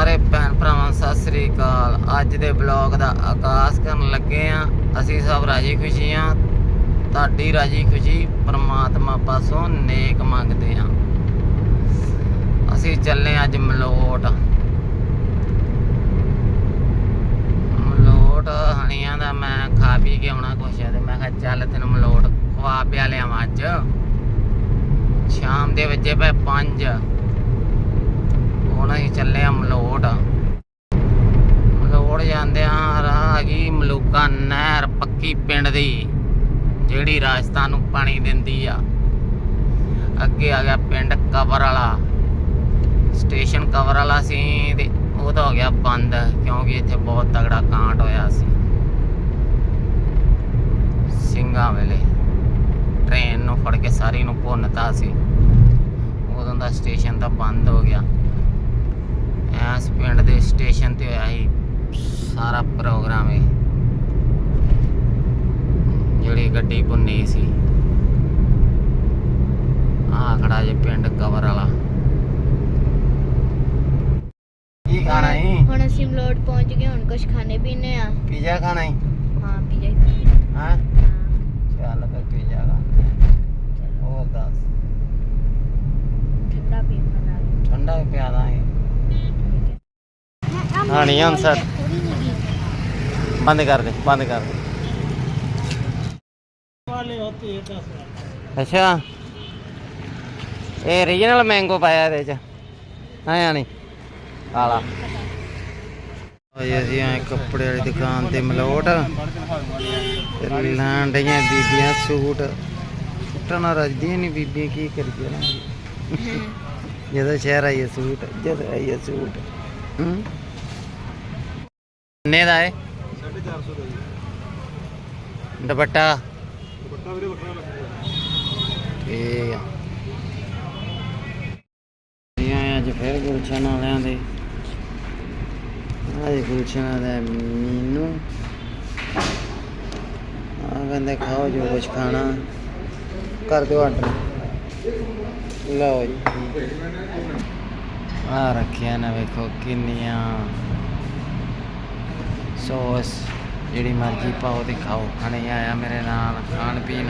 ਸਾਰੇ ਭੈਣ ਭਰਾਵਾਂ, ਸਤਿ ਸ੍ਰੀ ਅਕਾਲ। ਅੱਜ ਦੇ ਬਲੌਗ ਦਾ ਆਕਾਸ਼ ਕਰਨ ਲੱਗੇ ਆ ਅਸੀਂ ਸਭ ਰਾਜੀ ਖੁਸ਼ੀ ਆ ਤੁਹਾਡੀ ਰਾਜੀ ਖੁਸ਼ੀ ਪ੍ਰਮਾਤਮਾ ਪਾਸੋਂ ਨੇਕ ਮੰਗਦੇ ਆ ਅਸੀਂ ਚੱਲੇ ਅੱਜ ਮਲੋਟ। ਮਲੋਟ ਹਣੀਆਂ ਦਾ ਮੈਂ ਖਾ ਪੀ ਕੇ ਆਉਣਾ ਕੁਛ ਤੇ ਮੈਂ ਕਿਹਾ ਚੱਲ ਤੈਨੂੰ ਮਲੋਟ ਖਵਾ ਪਿਆ ਲਿਆਵਾਂ ਅੱਜ। ਸ਼ਾਮ ਦੇ ਵਜੇ ਪਏ 5 ਹੁਣ ਅਸੀਂ ਚੱਲੇ ਆ ਮਲੋਟ ਮਲੋਟ ਜਾਂਦੇ ਆ ਰਾਹ ਹੈਗੀ ਨਹਿਰ ਪੱਕੀ ਪਿੰਡ ਦੀ, ਜਿਹੜੀ ਰਾਜਸਥਾਨ ਨੂੰ ਪਾਣੀ ਦਿੰਦੀ ਆ। ਅੱਗੇ ਆ ਗਿਆ ਪਿੰਡ ਕਵਰ ਵਾਲਾ ਸਟੇਸ਼ਨ ਕਵਰ ਵਾਲਾ ਸੀ ਤੇ ਉਹ ਤਾਂ ਹੋ ਗਿਆ ਬੰਦ, ਕਿਉਂਕਿ ਇੱਥੇ ਬਹੁਤ ਤਗੜਾ ਕਾਂਟ ਹੋਇਆ ਸੀ। ਸਿੰਘਾਂ ਵੇਲੇ ਟ੍ਰੇਨ ਨੂੰ ਫੜ ਕੇ ਸਾਰੀ ਨੂੰ ਭੁੰਨਤਾ ਸੀ। ਉਦੋਂ ਦਾ ਸਟੇਸ਼ਨ ਤਾਂ ਬੰਦ ਹੋ ਗਿਆ। ਐਸ ਪਿੰਡ ਦੇ ਸਟੇਸ਼ਨ ਤੇ ਹੋਇਆ ਸੀ ਸਾਰਾ ਪ੍ਰੋਗਰਾਮ ਇਹ। ਜਿਹੜੀ ਗੱਡੀ ਭੁੰਨੀ ਸੀ। ਆ ਖੜਾ ਜੇ ਪਿੰਡ ਕਵਰ ਵਾਲਾ। ਕੀ ਖਾਣਾ ਹੈ ਹੁਣ ਅਸੀਂ ਮਲੋਟ ਪਹੁੰਚ ਗਏ ਹੁਣ ਕੁਝ ਖਾਣੇ ਪੀਣੇ ਆ। ਪੀਜ਼ਾ ਖਾਣਾ ਹੈ ਹਾਂ ਪੀਜਾ ਹਾਂ ਚੱਲ ਫਿਰ ਪੀਜ਼ਾ ਖਾ। ਹੋਰ ਦੱਸ। ਠੰਡਾ ਪੀਣਾ ਨਾਲ। ਠੰਡਾ ਵੀ ਪਿਆਦਾ ਹੈ। ਹਾਂ, ਨਹੀਂ, ਹਮ ਸਰ। ਬੰਦ ਕਰ ਦੇ ਬੰਦ ਕਰ ਦੇ। ਅੱਛਾ। ਇਹ ਰੀਜਨਲ ਮੈਂਗੋ ਪਾਇਆ ਇਹਦੇ ਚ। ਆਇਆ ਨਹੀਂ? ਆਲਾ। ਓਏ ਅਸੀਂ ਆਏ ਕੱਪੜੇ ਵਾਲੀ ਦੁਕਾਨ ਤੇ ਮਲੋਟ। ਲੈਣ ਡਈਆਂ ਬੀਬੀਆਂ ਸੂਟ। ਨਾਲ ਰੱਜਦੀਆਂ ਨਹੀਂ ਬੀਬੀਆਂ ਕੀ ਕਰੀਏ ਨਾ। ਜਦੋਂ ਸ਼ਹਿਰ ਆਈਏ ਸੂਟ ਜਦੋਂ ਆਈਏ ਸੂਟ। ਹੂੰ? ਕਿੰਨੇ ਦਾ ਹੈ 450 ਦਾ ਜੀ। ਦੁਪੱਟਾ। ਦੁਪੱਟਾ ਵੀਰੇ ਵੱਖਰਾ ਲੱਗਦਾ। ਠੀਕ ਆ। ਇਹ ਆਏ ਅੱਜ ਫਿਰ ਗੁਲਸ਼ਨ ਵਾਲਿਆਂ ਦੇ। ਅੱਜ ਗੁਲਸ਼ਨ ਦਾ ਮੀਨੂ। ਆ ਕਹਿੰਦੇ ਖਾਓ ਜੋ ਕੁਝ ਖਾਣਾ। ਕਰ ਦਿਓ ਆਰਡਰ ਲਓ ਜੀ। ਆ ਰੱਖਿਆ ਨਾ ਵੇਖੋ ਕਿੰਨੀਆਂ। ਸੌਸ। ਜਿਹੜੀ ਮਰਜ਼ੀ ਪਾਓ ਤੇ ਖਾਓ। ਹਣੇ ਆਇਆ ਮੇਰੇ ਨਾਲ, ਖਾਣ ਪੀਣ।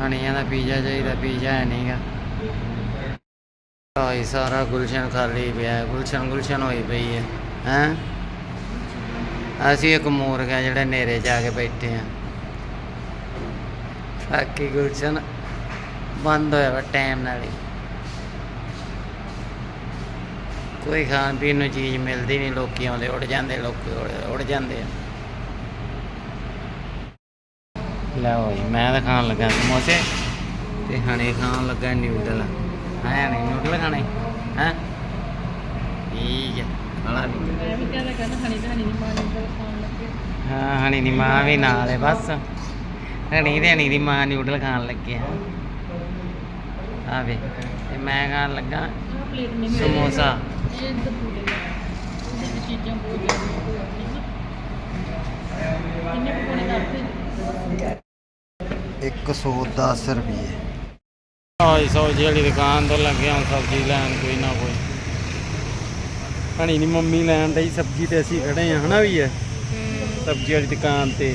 ਹਣੀਆਂ ਦਾ ਪੀਜ਼ਾ ਚਾਹੀਦਾ, ਪੀਜ਼ਾ ਹੈ ਨਹੀਂਗਾ ਆਈ ਸਾਰਾ ਗੁਲਸ਼ਨ ਖਾਲੀ ਪਿਆ, ਗੁਲਸ਼ਨ ਗੁਲਸ਼ਨ ਹੋਈ ਪਈ ਹੈ। ਹੈ? ਅਸੀਂ ਇੱਕ ਮੂਰਖ ਆ ਜਿਹੜੇ ਨੇਰੇ ਜਾ ਕੇ ਬੈਠੇ ਆ। ਬਾਕੀ ਗੁਲਸ਼ਨ ਬੰਦ ਹੋਇਆ ਵਾ ਟਾਈਮ ਨਾਲ ਹੀ। ਕੋਈ ਖਾਣ ਪੀਣ ਨੂੰ ਚੀਜ਼ ਮਿਲਦੀ ਨਹੀਂ, ਲੋਕੀ ਆਉਂਦੇ, ਉੱਡ ਜਾਂਦੇ, ਲੋਕ ਉੱਡ- ਜਾਂਦੇ ਆ। ਲਓ ਜੀ ਮੈਂ ਤਾਂ ਖਾਣ ਲੱਗਾ ਸਮੋਸੇ ਤੇ ਹਣੇ ਖਾਣ ਲੱਗਾ ਨਿਊਡਲ ਹੈ ਨਹੀਂ ਨਿਊਡਲ ਖਾਣੇ? ਹੈ? ਠੀਕ ਹੈ ਖਾਣਾ ਵੀ। ਹਾਂ, ਹਣੀ ਦੀ ਮਾਂ ਵੀ ਨਾਲ ਹੈ ਬਸ। ਹਣੀ ਤੇ ਹਣੀ ਦੀ ਮਾਂ ਨਿਊਡਲ ਖਾਣ ਲੱਗੇ ਆ। ਆਵੇ ਤੇ ਮੈਂ ਖਾਣ ਲੱਗਾ ਸਮੋਸਾ। ਇੱਕ ਸੌ 10 ਰੁਪਏ ਆਈ ਸਬਜ਼ੀ ਵਾਲੀ ਦੁਕਾਨ ਤੋਂ ਲੱਗਿਆ ਹੁਣ ਸਬਜ਼ੀ ਲੈਣ, ਕੋਈ ਨਾ ਕੋਈ। ਹਣੀ ਦੀ ਮੰਮੀ ਲੈਣ ਡਈ ਸਬਜ਼ੀ ਤੇ ਅਸੀਂ ਖੜੇ ਆ, ਹਨਾ ਵੀ ਹੈ? ਸਬਜ਼ੀ ਵਾਲੀ ਦੁਕਾਨ ਤੇ।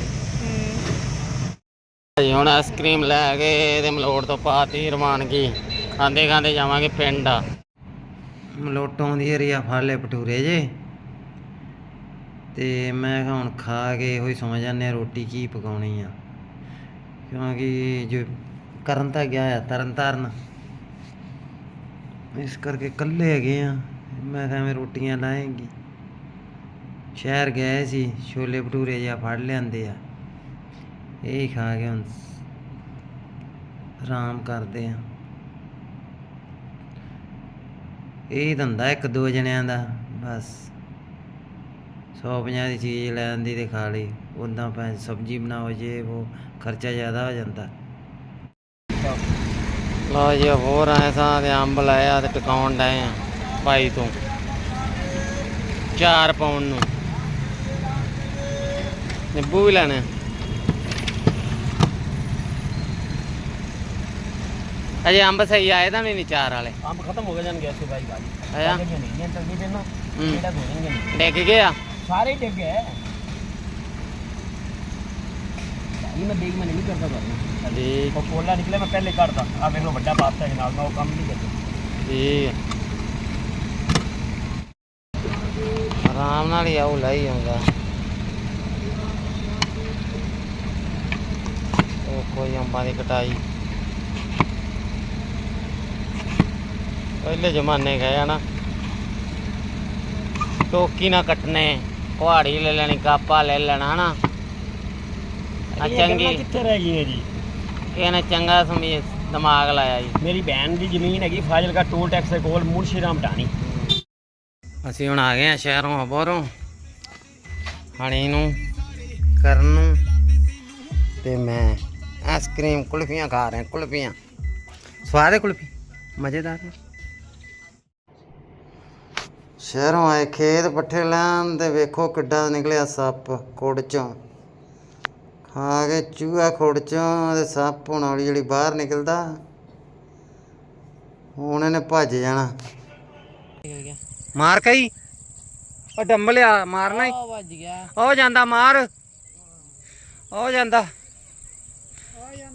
ਜੀ ਹੁਣ ਆਈਸਕ੍ਰੀਮ ਲੈ ਕੇ ਤੇ ਮਲੋੜ ਤੋਂ ਪਾਤੀ ਰਵਾਨਗੀ। ਖਾਂਦੇ ਖਾਂਦੇ ਜਾਵਾਂਗੇ ਪਿੰਡ। ਆ ਮਲੋਟੋਂ ਦੀ ਏਰੀਆ ਫੜ ਲੈ ਭਟੂਰੇ ਜੇ। ਤੇ ਮੈਂ ਕਿਹਾ ਹੁਣ ਖਾ ਕੇ ਇਹੋ ਹੀ ਸਮਝ ਜਾਂਦੇ ਆ ਰੋਟੀ ਕੀ ਪਕਾਉਣੀ ਆ। ਕਿਉਂਕਿ ਜੋ ਕਰਨ ਤਾਂ ਗਿਆ ਆ, ਤਰਨ ਤਾਰਨ। ਇਸ ਕਰਕੇ ਇਕੱਲੇ ਹੈਗੇ ਆ। ਮੈਂ ਕਿਹਾ ਮੈਂ ਰੋਟੀਆਂ ਲਾਏਗੀ। ਸ਼ਹਿਰ ਗਏ ਸੀ, ਛੋਲੇ ਭਟੂਰੇ ਜਿਹਾ ਫੜ ਲਿਆਂਦੇ ਆ। ਇਹ ਹੀ ਖਾ ਕੇ ਹੁਣ ਆਰਾਮ ਕਰਦੇ ਆ। ਇਹ ਧੰਦਾ ਇੱਕ ਦੋ ਜਣਿਆਂ ਦਾ, ਬਸ। 150 ਦੀ ਚੀਜ਼ ਲੈ ਆਂਦੀ ਤੇ ਖਾ ਲਈ। ਉਦਾਂ ਪੈ ਸਬਜ਼ੀ ਬਣਾਓ, ਜੇ ਉਹ ਖਰਚਾ ਜ਼ਿਆਦਾ ਹੋ ਜਾਂਦਾ। ਲਓ ਜੀ ਹੋਰ ਆਏ ਸਾਂ ਤੇ ਅੰਬ ਲਾਇਆ ਤੇ ਟਿਕਾਉਣ ਡਏ ਆ ਭਾਈ ਤੋਂ। 4 ਪਾਉਣ ਨੂੰ। ਨਿੰਬੂ ਵੀ ਲੈਣੇ ਅਜੇ ਅੰਬ ਸਹੀ ਆਏ ਤਾਂ ਨਹੀਂ ਚਾਰ ਵਾਲੇ। ਅੰਬ ਖਤਮ ਹੋ ਗਏ ਜਾਣਗੇ ਐਸੇ ਭਾਈ ਭਾਈ ਆਇਆ? ਨਹੀਂ ਚੱਲਦੀ ਪਈ ਨਾ ਹੂੰ। ਜਿਹੜਾ ਦੇਣਗੇ ਨਹੀਂ। ਡਿੱਗ ਗਿਆ? ਸਾਰੇ ਡਿੱਗੇ ਇਹ ਮੈਂ ਦੇਖ ਮੈਂ ਨਹੀਂ ਕਰਦਾ ਕਰਨਾ ਠੀਕ। ਉਹ ਕੋਲਾ ਨਿਕਲੇ ਮੈਂ ਪਹਿਲੇ ਕਰਦਾ ਆ ਵੇਖ ਲੋ ਵੱਡਾ ਬਾਪ ਹੈ ਨਾਲ ਮੈਂ ਉਹ ਕੰਮ ਨਹੀਂ ਕਰਦਾ। ਠੀਕ। ਆਰਾਮ ਨਾਲ ਹੀ ਆਉ ਲਈ ਆਉਂਦਾ। ਉਹ ਕੋਈ ਅੰਬਾਂ ਦੀ ਕਟਾਈ। ਪਹਿਲੇ ਜ਼ਮਾਨੇ ਗਏ ਆ ਨਾ। ਟੋਕੀ ਨਾ ਕੱਟਨੇ ਕੁਹਾੜੀ ਲੈ ਲੈਣੀ ਕਾਪਾ ਲੈ ਲੈਣਾ ਨਾ ਆ ਚੰਗੀ ਕਿੱਥੇ ਰਹਿ ਗਈ ਹੈ ਜੀ? ਇਹਨੇ ਚੰਗਾ ਸਮੀ ਦਿਮਾਗ ਲਾਇਆ ਜੀ। ਮੇਰੀ ਭੈਣ ਦੀ ਜ਼ਮੀਨ ਹੈਗੀ ਫਾਜ਼ਿਲਕਾ ਟੋਲ ਟੈਕਸ ਦੇ ਕੋਲ ਮੁਰਸ਼ੀ ਰਾਮ ਢਾਣੀ। ਅਸੀਂ ਹੁਣ ਆ ਗਏ ਆ ਸ਼ਹਿਰੋਂ ਅਬੋਰੋਂ ਹਣੀ ਨੂੰ ਕਰਨ ਨੂੰ। ਤੇ ਮੈਂ ਆਈਸਕ੍ਰੀਮ ਕੁਲਫੀਆਂ ਖਾ ਰਿਹਾ ਕੁਲਫੀਆਂ। ਸਵਾਦ ਹੈ ਕੁਲਫੀ? ਮਜ਼ੇਦਾਰ ਨੇ। ਸ਼ਹਿਰੋਂ ਆਏ ਖੇਤ ਪੱਠੇ ਲੈਣ ਤੇ ਵੇਖੋ ਕਿੱਡਾ ਨਿਕਲਿਆ ਸੱਪ ਕੁੜ ਚੋਂ। ਖਾ ਕੇ ਚੂਹਾ ਖੁੜ ਚੋਂ ਤੇ ਸੱਪ ਹੁਣ ਹੌਲੀ ਜਿਹੜੀ ਬਾਹਰ ਨਿਕਲਦਾ। ਹੁਣ ਇਹਨੇ ਭੱਜ ਜਾਣਾ। ਮਾਰ ਕਈ ਉਹ ਡੰਬਲਿਆ ਮਾਰਨਾ ਹੀ। ਵੱਜ ਗਿਆ। ਉਹ ਜਾਂਦਾ ਮਾਰ। ਉਹ ਜਾਂਦਾ।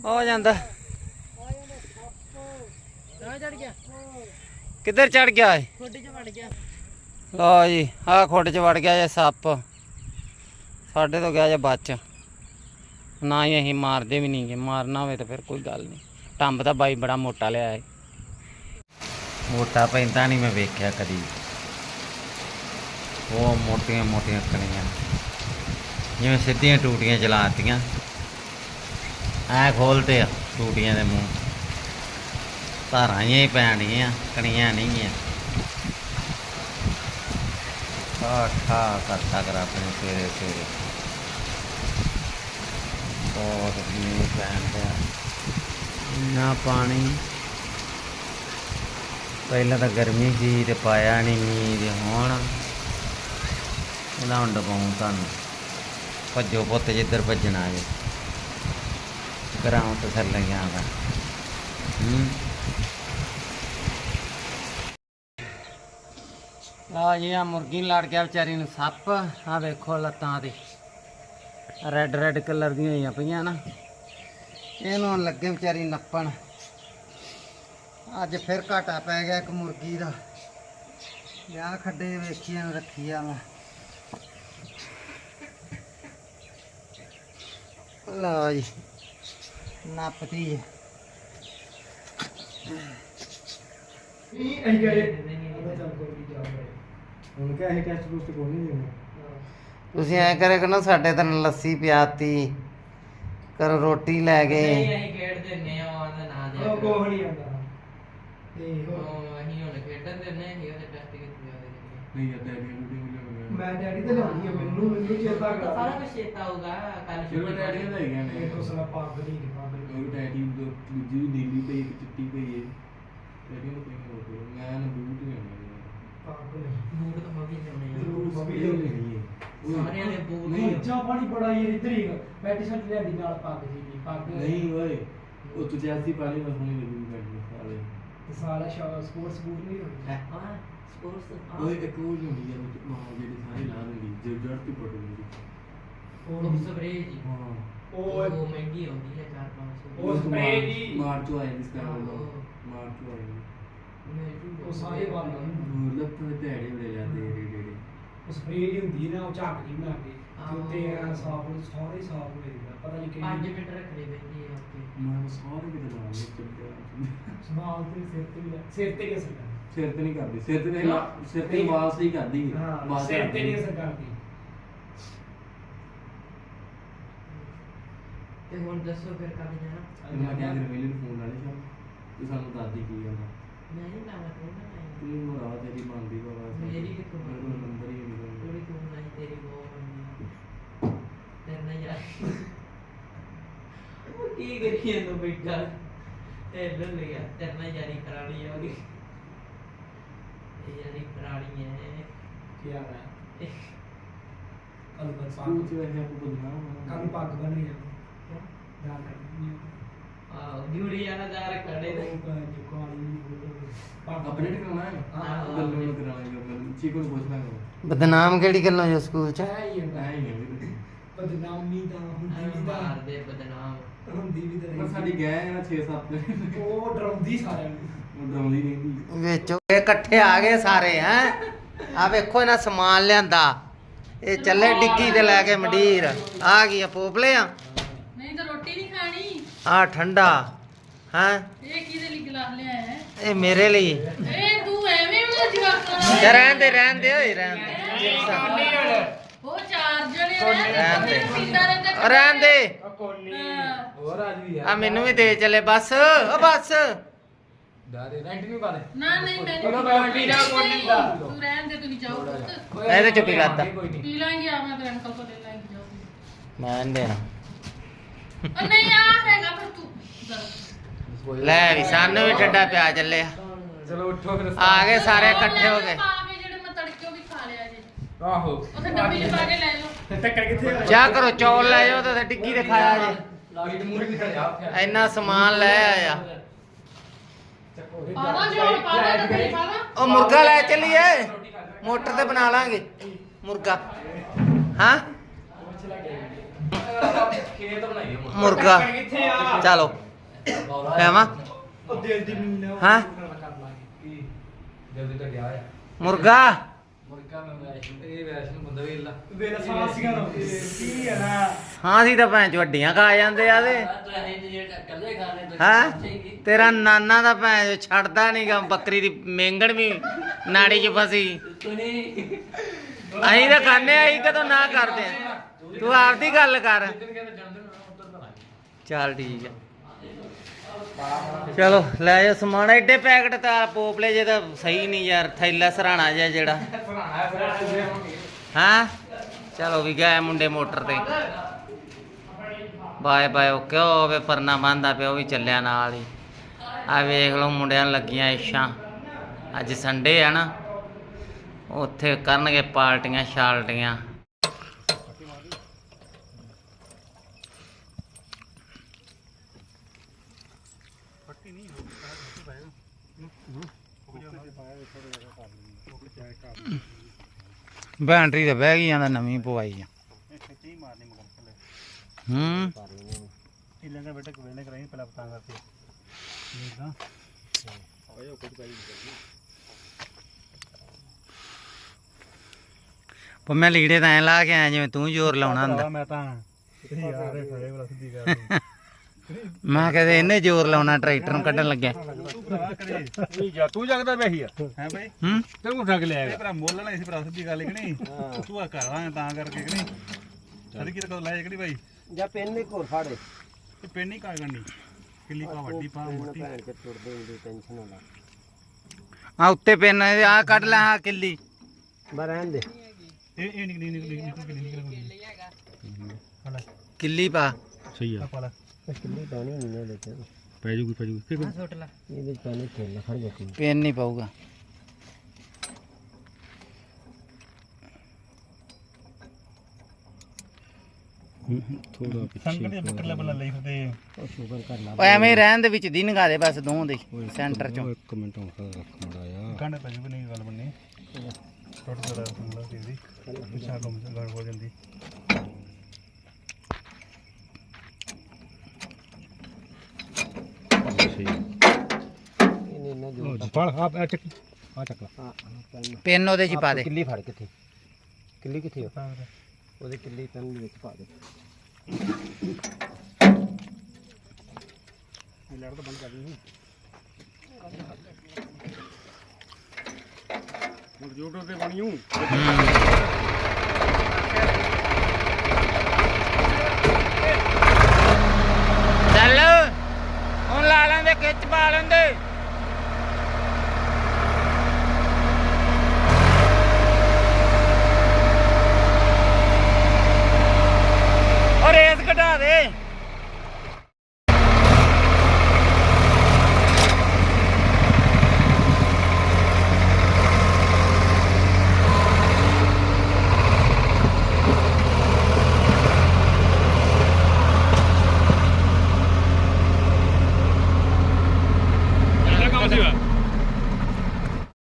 ਉਹ ਜਾਂਦਾ। ਕਿੱਧਰ ਚੜ ਗਿਆ ਏ ਖੋਡੇ ਚ ਵੜ ਗਿਆ। ਲਓ ਜੀ, ਆਹ ਖੁੱਡ ਚ ਵੜ ਗਿਆ ਜੇ ਸੱਪ। ਸਾਡੇ ਤੋਂ ਗਿਆ ਜੇ ਬਚ। ਨਾ ਹੀ ਅਸੀਂ ਮਾਰਦੇ ਵੀ ਨਹੀਂਗੇ ਮਾਰਨਾ ਹੋਵੇ ਤਾਂ ਫਿਰ ਕੋਈ ਗੱਲ ਨਹੀਂ। ਟੰਬ ਤਾਂ ਬਾਈ ਬੜਾ ਮੋਟਾ ਲਿਆ ਏ ਮੋਟਾ ਪੈਂਦਾ ਨਹੀਂ ਮੈਂ ਵੇਖਿਆ ਕਦੀ। ਉਹ ਮੋਟੀਆਂ ਮੋਟੀਆਂ ਕਣੀਆਂ। ਜਿਵੇਂ ਸਿੱਧੀਆਂ ਟੂਟੀਆਂ ਚਲਾਤੀਆਂ ਐ ਖੋਲਤੇ ਆ ਟੂਟੀਆਂ ਦੇ ਮੂੰਹ। ਧਾਰਾਂ ਜਿਹੀਆਂ ਹੀ ਪੈਣ ਡੀਆਂ ਕਣੀਆਂ ਨਹੀਂ ਆ ਠਾ ਕਰਤਾ ਕਰ ਆਪਣੇ ਸਵੇਰੇ ਸਵੇਰੇ। ਬਹੁਤ ਮੀਂਹ ਪੈਣ ਡਿਆ। ਨਾ ਪਾਣੀ। ਪਹਿਲਾਂ ਤਾਂ ਗਰਮੀ ਸੀ ਤੇ ਪਾਇਆ ਨਹੀਂ ਮੀਂਹ ਤੇ ਹੁਣ ਉਹਦਾ ਹੁਣ ਡਪਾਉਂ ਤੁਹਾਨੂੰ। ਭੱਜੋ ਪੁੱਤ ਜਿੱਧਰ ਭੱਜਣਾ ਜੇ। ਕਰਾਉਂ ਤੇ ਥੱਲੇ ਗਿਆ ਦਾ ਹੂੰ। ਆ ਜੀ ਆ ਮੁਰਗੀ ਨੂੰ ਲੜ ਗਿਆ ਵਿਚਾਰੀ ਨੂੰ ਸੱਪ। ਆ ਵੇਖੋ ਲੱਤਾਂ ਤੇ। ਰੈੱਡ ਰੈੱਡ ਕਲਰ ਦੀਆਂ ਹੋਈਆਂ ਪਈਆਂ ਨਾ। ਇਹਨੂੰ ਲੱਗੇ ਵਿਚਾਰੀ ਨੱਪਣ। ਅੱਜ ਫਿਰ ਘਾਟਾ ਪੈ ਗਿਆ ਇੱਕ ਮੁਰਗੀ ਦਾ। ਵਿਆਹ ਖੱਡੇ ਵੇਖੀਆਂ ਨੂੰ ਰੱਖੀ ਆ ਮੈਂ। ਲਓ ਜੀ, ਨੱਪਤੀ। ਹੈ ਹੁਣ ਕਿਹਾ ਇਹ ਟੈਸਟ ਟੂਸਟ ਕੋਈ ਨਹੀਂ ਦੇਣਾ। ਤੁਸੀਂ ਐ ਕਰੇ ਕਰੋ ਸਾਡੇ ਤਾਂ ਲੱਸੀ ਪਿਆਤੀ। ਕਰੋ ਰੋਟੀ ਲੈ ਗਏ। ਅਸੀਂ ਖੇਡ ਦਿੰਨੇ ਆ ਉਹਨਾਂ ਨਾ ਦੇ ਉਹ ਕੋਹ ਨਹੀਂ ਆਉਂਦਾ। ਤੇ ਹੋਰ? ਅਸੀਂ ਹੁਣ ਖੇਡਣ ਦਿੰਨੇ ਆ ਉਹਦੇ ਟੈਸਟ ਕਿੱਥੇ ਆ ਨਹੀਂ ਜਾਂਦਾ ਡੈਡੀ ਨੂੰ ਨਹੀਂ ਮੈਂ ਡੈਡੀ ਤੇ ਲਾਉਂਦੀ ਆ ਮੈਨੂੰ ਮੈਨੂੰ ਚੇਤਾ ਤਾਂ ਸਾਰਾ ਕਰਾ ਕੁਝ ਚੇਤਾ ਹੋਊਗਾ ਕੱਲ ਚਲੋ ਡੈਡੀ ਲੈ ਗਏ ਨੇ। ਇੱਕ ਉਸਲਾ ਪੱਗ ਨਹੀਂ ਪੱਗ ਉਹ ਡੈਡੀ ਨੂੰ ਦੂਜੀ ਨੀਲੀ ਪਈ ਇੱਕ ਚਿੱਟੀ ਪਈ ਹੈ ਡੈਡੀ ਨੂੰ ਕੋਈ ਹੋਰ ਕੋਈ ਮੈਂ ਨਾ ਬੂਟ ਲੈਣਾ। ਪੱਗ ਤਾਂ ਮੈਂ ਵੀ ਲਿਆਉਣੇ ਆ ਹੈ ਸਾਰਿਆਂ ਦੇ ਬੂਟ ਨਹੀਂ ਅੱਛਾ ਪਾਣੀ ਬੜਾ ਇਹ ਇੱਧਰ ਹੀ ਪੈਂਟ ਸ਼ਰਟ ਲਿਆਂਦੀ ਨਾਲ ਪੱਗ ਜੀ ਦੀ ਪੱਗ ਨਹੀਂ ਓਏ ਉਹ ਤੁਝੇ ਐਸੀ ਪਾਲੀ ਮੈਂ ਹੁਣੇ ਲੱਗੂ ਕਰਨੀ ਸਾਲੇ ਤੇ ਸਾਰਾ ਸਪੋਰਟਸ ਬੂਟ ਨਹੀਂ ਹੋਣੀ ਹਾਂ ਸਪੋਰਟਸ ਓਏ ਇੱਕ ਉਹ ਜਿਹੀ ਹੁੰਦੀ ਆ ਉਹ ਮਾਂ ਜਿਹੜੀ ਸਾਰੇ ਲਾ ਦਿੰਦੀ ਜੇ ਜੜ ਤੇ ਪੜ ਹੁੰਦੀ ਉਹ ਸਪਰੇ ਜੀ ਹਾਂ ਉਹ ਉਹ ਮਹਿੰਗੀ ਆਉਂਦੀ ਹੈ 4-500 ਉਹ spray ਦੀ- ਮਾਰ ਚੋ ਆਏ ਜਿਸ ਆਹੋ। ਉਹ ਸਾਰੇ ਬੰਦ ਉਹ ਲੱਤਾਂ ਦੇ ਢੇੜੇ ਬੜੇ ਜਾਂਦੇ ਰੇ ਰੇ ਉਹ ਸਪਰੇਅ ਦੀ ਹੁੰਦੀ ਹੈ ਨਾ ਉਹ ਝਾਕ ਜੀ ਬਣਾ ਕੇ ਤੇ ਆਹੋ। ਉੱਤੇ ਐਂ ਸਾਫ਼ ਸਾਰੇ ਹੀ ਸਾਫ਼ ਹੋ ਜਾਂਦਾ ਪਤਾ ਨਹੀਂ 5 ਕਿਹੜੀ ਮਿੰਟ ਰੱਖਣੀ ਪੈਂਦੀ ਹੈ ਉੱਤੇ। ਮੈਂ ਸਾਰੇ ਕਿਤੇ ਲਾ ਲਏ ਚੱਲਿਆ ਸਮਾਲ ਤੇ ਸਿਰ ਤੇ ਵੀ ਸਿਰ ਤੇ ਨਹੀਂ ਅਸਰ ਕਰਦੀ? ਸਿਰ ਤੇ ਨਹੀਂ ਕਰਦੀ ਸਿਰ ਤੇ ਨਹੀਂ ਸਿਰ ਤੇ ਆਵਾਜ਼ ਸਹੀ ਕਰਦੀ। ਹੈ ਹਾਂ ਆਵਾਜ਼ ਸਿਰ ਤੇ ਕਰਦੀ ਨਹੀਂ ਹੈ। ਅਸਰ ਕਰਦੀ। ਤੇ ਹੁਣ ਦੱਸੋ ਫਿਰ ਕਦ ਜਾਣਾ? ਮੈਂ ਕਿਹਾ ਕਿ ਮੇਲੇ ਨੂੰ ਫੋਨ ਲਾ ਲਈ ਤੇ ਸਾਨੂੰ ਦੱਸਦੀ ਕੀ ਗੱਲ ਮੈਂ ਨਹੀਂ ਤੂੰ ਨਾ ਤੂੰ ਮਰਾ ਤੇਰੀ ਬੰਦੀ ਬਾਬਾ ਮੇਰੀ ਕਿੱਥੋਂ ਮੇਰੇ ਕੋਲ ਨੰਬਰ ਹੀ ਨਹੀਂ ਥੋੜੀ ਤੂੰ ਨਹੀਂ ਤੇਰੀ ਬਹੁਤ ਮੰਨੀ ਤੇਰੇ ਯਾਰ ਉਹ ਕੀ ਕਰੀਏ ਤੂੰ ਬੈਠਾ ਤੇ ਲੈ ਲਿਆ ਤੇਰੇ ਯਾਰੀ ਕਰਾ ਲਈ ਆ ਉਹਦੀ। ਇਹ ਯਾਰੀ ਕਰਾ ਲਈ ਹੈ ਕੀ ਆ ਰਿਹਾ? ਕੱਲ ਪਰ ਸਕੂਲ ਪੱਗ ਚ ਵੈਸੇ ਆਪਾਂ ਬਦਨਾਮ ਕੱਲ ਆ ਬਦਨਾਮ ਕਿਹੜੀ ਹੁੰਦੀ ਵੀ ਤਾਂ ਮਾਰਦੇ ਬਦਨਾਮ ਹੁੰਦੀ ਵੀ ਤਾਂ ਪਰ ਸਾਡੀ ਗਏ ਹੈ ਨਾ 6-7 ਉਹ ਡਰਾਉਂਦੀ ਸਾਰਿਆਂ ਨੂੰ ਉਹ ਡਰਾਉਂਦੀ ਨਹੀਂ ਵਿੱਚ ਇਹ ਇਕੱਠੇ ਆ ਗਏ ਸਾਰੇ ਹੈ ਆ ਵੇਖੋ ਇਹਨਾਂ ਸਮਾਨ ਲਿਆਂਦਾ ਇਹ ਚੱਲੇ ਡਿੱਗੀ ਤੇ ਲੈ ਕੇ ਮੰਡੀਰ ਆ ਗਈ ਪੋਪਲੇ ਆ ਨਹੀਂ ਤਾਂ ਰੋਟੀ ਨਹੀਂ ਖਾਣੀ ਆ ਠੰਡਾ ਹੈ? ਇਹ ਕਿਹਦੇ ਲਈ ਗਲਾਸ ਲਿਆਇਆ ਹੈ? ਇਹ ਮੇਰੇ ਲਈ। ਇਹ ਤੂੰ ਐਵੇਂ ਉਹਦਾ ਜਵਾਬ ਤੇ ਰਹਿਣ ਦੇ ਰਹਿਣ ਦੇ ਓਏ ਰਹਿਣ ਦੇ। ਚਿਪਸ। ਉਹ ਚਾਰ ਜਣੇ ਰਹਿਣ ਦੇ। ਰਹਿਣ। ਹੋਰ ਆ ਮੈਨੂੰ ਵੀ ਦੇ ਚੱਲੇ ਬਸ। ਓ ਬਸ। ਦਾਦੇ ਰੈਂਟ ਨਹੀਂ ਪਾਦੇ ਨਾ ਨਹੀਂ ਮੈਂ ਮੈਂ ਕੋਈ ਨਹੀਂ ਦਾ। ਤੂੰ ਰਹਿਣ ਦੇ ਤੂੰ ਚਾਹੋ ਪੁੱਤ। ਇਹਦੇ ਚੁੱਪ ਹੀ ਕਰਦਾ ਪੀ ਲਾਂਗੇ ਆ ਮੈਂ ਤੇ ਅੰਕਲ ਤੋਂ ਲੈ ਲਾਂਗੇ ਜਾਓ। ਮੈਂ ਦੇਣਾ। ਉਹ ਨਹੀਂ ਆ ਹੈਗਾ ਫਿਰ ਤੂੰ। ਦੱਸ। ਲੈ ਵੀ ਸਾਨੂੰ ਵੀ ਠੰਡਾ ਪਿਆ ਚੱਲਿਆ। ਚਲੋ ਉੱਠੋ ਫਿਰ ਆ ਗਏ ਸਾਰੇ ਉਹ ਇਕੱਠੇ ਹੋ ਗਏ। ਪਾ ਕੇ ਜਿਹੜੇ ਮੈਂ ਤੜਕੇ ਉਹ ਵੀ ਖਾ ਲਿਆ ਜੇ। ਆਹੋ। ਉੱਥੇ ਡੱਬੀ 'ਚ ਪਾ ਕੇ ਲੈ ਜਾਓ। ਟੱਕਰ ਕਿੱਥੇ ਆ? ਜਾ ਕਰੋ ਚੌਲ ਲੈ ਜਾਓ ਤੇ ਡਿੱਗੀ ਤੇ ਖਾਇਆ ਜੇ ਇੰਨਾ ਸਮਾਨ ਲੈ ਆਇਆ। ਜੋੜ ਡੱਬੀ 'ਚ ਉਹ ਮੁਰਗਾ ਲੈ ਚੱਲੀਏ। ਮੋਟਰ ਤੇ ਬਣਾ ਲਾਂਗੇ। ਮੁਰਗਾ। ਹਾਂ? ਖੇਤ ਬਣਾਈਏ ਮੁਰਗਾ। ਚਲੋ। ਐਵਾਂ ਉਹ ਦਿਲ ਦੀ ਮੀਨ ਆ ਹਾਂ? ਜਲਦੀ ਤਾਂ ਗਿਆ ਮੁਰਗਾ। ਮੁਰਗਾ ਮੈਂ ਵੈਸ਼ਨ ਇਹ ਵੈਸ਼ਨ ਬੰਦਾ ਵੀ ਲਾ ਵੇਲਾ ਸਾਸੀਆਂ ਨੂੰ ਕੀ ਹੈ ਨਾ ਹਾਂ ਸੀ ਤਾਂ ਭੈਣ ਚ ਵੱਡੀਆਂ ਖਾ ਜਾਂਦੇ ਆ ਤੇ। ਹਾਂ? ਤੇਰਾ ਨਾਨਾ ਦਾ ਭੈਣ ਛੱਡਦਾ ਨਹੀਂਗਾ ਬੱਕਰੀ ਦੀ ਮੇਂਗਣ ਵੀ ਨਾੜੀ 'ਚ ਫਸੀ। ਅਸੀਂ ਤਾਂ ਖਾਣੇ ਆਈ ਕਦੋਂ ਨਾ ਕਰਦੇ ਆ। ਤੂੰ ਆਪਦੀ ਗੱਲ ਕਰ। ਚੱਲ ਠੀਕ ਆ। ਚਲੋ ਲੈ ਜਾ ਸਮਾਨ। ਐਡੇ ਪੈਕਟ ਤਾਂ ਪੋਪਲੇ ਜੇ ਤਾਂ ਸਹੀ ਨਹੀਂ ਯਾਰ ਥੈਲਾ ਸਰਾਣਾ ਜਿਹਾ ਜਿਹੜਾ। ਹਾਂ? ਚਲੋ ਵੀ ਗਏ ਮੁੰਡੇ ਮੋਟਰ ਤੇ। ਬਾਏ ਬਾਏ ਓਕੇ ਉਹ ਵੇ ਪਰਨਾ ਬੰਦਾ ਪਿਆ ਉਹ ਵੀ ਚੱਲਿਆ ਨਾਲ ਹੀ। ਆ ਵੇਖ ਲਓ ਮੁੰਡਿਆਂ ਨੂੰ ਲੱਗੀਆਂ ਇਸ਼ਾਂ ਅੱਜ ਸੰਡੇ ਆ ਨਾ। ਉੱਥੇ ਕਰਨਗੇ ਪਾਰਟੀਆਂ ਸ਼ਾਲਟੀਆਂ ਬੈਟਰੀ ਤੇ ਬਹਿ ਗਈ ਜਾਂਦਾ, ਨਵੀਂ ਪਵਾਈ ਆ। ਹੂੰ। ਇਲਾਂਗਾ ਬੇਟਾ ਕੋਲੇ ਕਰਾਈ ਪਹਿਲਾਂ ਪਤਾ ਕਰਕੇ ਦੇਖਦਾ ਪਰ ਮੈਂ ਲੀੜੇ ਤਾਂ ਐ ਲਾ ਕੇ ਆਇਆ, ਜਿਵੇਂ ਤੂੰ ਜ਼ੋਰ ਲਾਉਣਾ ਹੁੰਦਾ। ਮੈਂ ਤਾਂ ਯਾਰ ਇਹ ਖੜੇ ਵਾਲਾ ਸਿੱਧੀ ਗੱਲ। ਮੈਂ ਕਹਦੇ ਇਹਨੇ ਜ਼ੋਰ ਲਾਉਣਾ ਟਰੈਕਟਰ ਨੂੰ ਕੱਢਣ ਲੱਗਿਆ। ਨਹੀਂ ਜਾ ਤੂੰ ਜਗਦਾ ਪਿਆ ਹੀ ਆ? ਹੈ ਬਈ? ਹੂੰ? ਤੈਨੂੰ ਠੱਗ ਲਿਆ ਇਹ ਭਰਾ ਮੁੱਲ ਲੈਣਾ ਸੀ ਭਰਾ ਸਿੱਧੀ ਗੱਲ ਕਿ ਨਹੀਂ? ਤੂੰ ਆ ਘਰ ਆ ਤਾਂ ਕਰਕੇ ਕਿ ਨਹੀਂ? ਸਦੀ ਕਿਤੇ ਕੋਲ ਲੈ ਕਿ ਨਹੀਂ ਭਾਈ ਜਾਂ ਪੈਨ ਨੇ ਕੋਰ ਫਾੜੇ। ਇਹ ਪਿੰਡ ਨਹੀਂ ਕਾ ਕਰਨੀ ਕਿੱਲੀ ਪਾ ਵੱਡੀ ਪਾ ਮੋਟੀ। ਕੇ ਤੁਰਦੇ ਹੁੰਦੇ ਟੈਨਸ਼ਨ ਹੁੰਦਾ ਆ ਉੱਤੇ ਪੈਨ ਆ ਕੱਢ ਲੈ ਆ ਕਿੱਲੀ। ਬਾ ਰਹਿਣ ਦੇ। ਇਹ ਇਹ ਨਿਕਲੀ ਨਿਕਲੀ ਨਿਕਲੀ ਨਿਕਲੀ ਹਲਾ। ਕਿੱਲੀ ਪਾ। ਸਹੀ ਆ। ਪਾਲਾ ਕਿੰਨੇ ਪਾਣੀ ਨਹੀਂ ਨੇ ਦੇਖੇ ਪੈ ਜੂਗੀ ਪੈ ਜੂਗੀ ਇਹਦੇ ਵਿੱਚ ਪਾਣੀ ਖੇਲਣਾ ਖੜ ਜਾਂਦੀ ਪੈਨ ਨਹੀਂ ਪਾਊਗਾ। ਥੋੜਾ ਸੰਗਤ ਦੇ ਬੱਕਰ ਲੈ ਬੱਲਾ ਲਈ ਫਿਰਦੇ ਉਹ ਸ਼ੂਗਰ ਕਰ ਲਾ। ਓ ਐਵੇਂ ਹੀ ਰਹਿਣ ਦੇ ਵਿੱਚ ਦੀ ਨਗਾ ਦੇ ਬਸ ਦੋਹਾਂ ਦੇ ਸੈਂਟਰ ਚੋਂ। ਇੱਕ ਮਿੰਟ ਹੁਣ ਰੱਖ ਮੜਾ ਆ ਗੰਢ ਪੈ ਜੂਗੀ ਨਹੀਂ ਗੱਲ ਬੰਨੀ ਥੋੜਾ ਥੋੜਾ ਸੰਗਲਾ ਦੀ ਦੀ ਪਿਛਾ ਕੰਮ ਗੜ ਹੋ ਜਾਂਦੀ ਇਹਨੇ ਨਾ ਜੋ ਫੜ ਆ ਆ ਚੱਕ ਆ ਚੱਕ ਹਾਂ ਪੈਨ ਉਹਦੇ 'ਚ ਹੀ ਪਾ ਦੇ। ਕਿੱਲੀ ਫੜ ਕਿੱਥੇ? ਕਿੱਲੀ ਕਿੱਥੇ ਆ? ਉਹਦੇ ਕਿੱਲੀ ਪੈਨ ਦੇ ਵਿੱਚ ਪਾ ਦੇ। ਲੈਟ ਤਾਂ ਬੰਦ ਕਰ ਦੀ ਹੁਣ YouTube ਤੇ ਬਣੀ ਹੂੰ। ਚੱਲ ਹੁਣ ਲਾ ਲੈਂਦੇ ਖਿੱਚ ਪਾ ਲੈਂਦੇ।